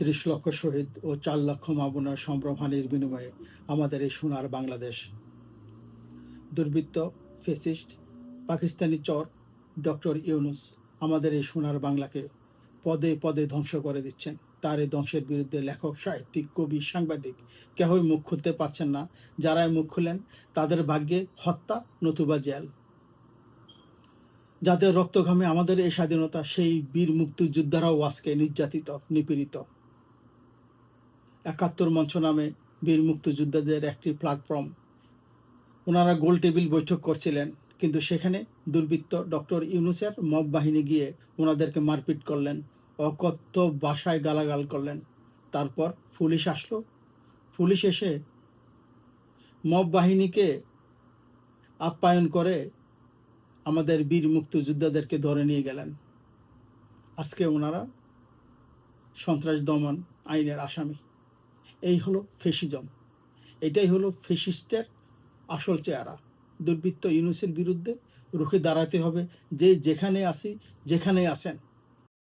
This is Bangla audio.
ত্রিশ লক্ষ শহীদ ও চার লক্ষ মামুনার সম্ভ্রমহানির বিনিময়ে আমাদের এই সোনার বাংলাদেশ। দুর্বৃত্ত, ফেসিস্ট, পাকিস্তানি চর ডক্টর ইউনুস আমাদের এই সোনার বাংলাকে পদে পদে ধ্বংস করে দিচ্ছেন। তার এই ধ্বংসের বিরুদ্ধে লেখক, সাহিত্যিক, কবি, সাংবাদিক কেহই মুখ খুলতে পারছেন না। যারাই মুখ খুলেন, তাদের ভাগ্যে হত্যা, নতুবা জেল। যাদের রক্তঘামে আমাদের এই স্বাধীনতা, সেই বীর মুক্তিযোদ্ধারাও আজকে নির্যাতিত, নিপীড়িত। একাত্তর মঞ্চ নামে বীর মুক্তিযোদ্ধাদের একটি প্ল্যাটফর্ম ওনারা গোল টেবিল বৈঠক করছিলেন, কিন্তু সেখানে দুর্বৃত্ত ডক্টর ইউনুসের মব বাহিনী গিয়ে ওনাদেরকে মারপিট করলেন, অকথ্য ভাষায় গালাগাল করলেন। তারপর পুলিশ আসলো। পুলিশ এসে মব বাহিনীকে আপ্যায়ন করে আমাদের বীর মুক্তিযোদ্ধাদেরকে ধরে নিয়ে গেলেন। আজকে ওনারা সন্ত্রাস দমন আইনের আসামি। এই হলো ফেসিজম। এটাই হলো ফেসিস্টের আসল চেহারা। দুর্বৃত্ত ইউনুসের বিরুদ্ধে রুখে দাঁড়াতে হবে যে যেখানে আসি যেখানে আসেন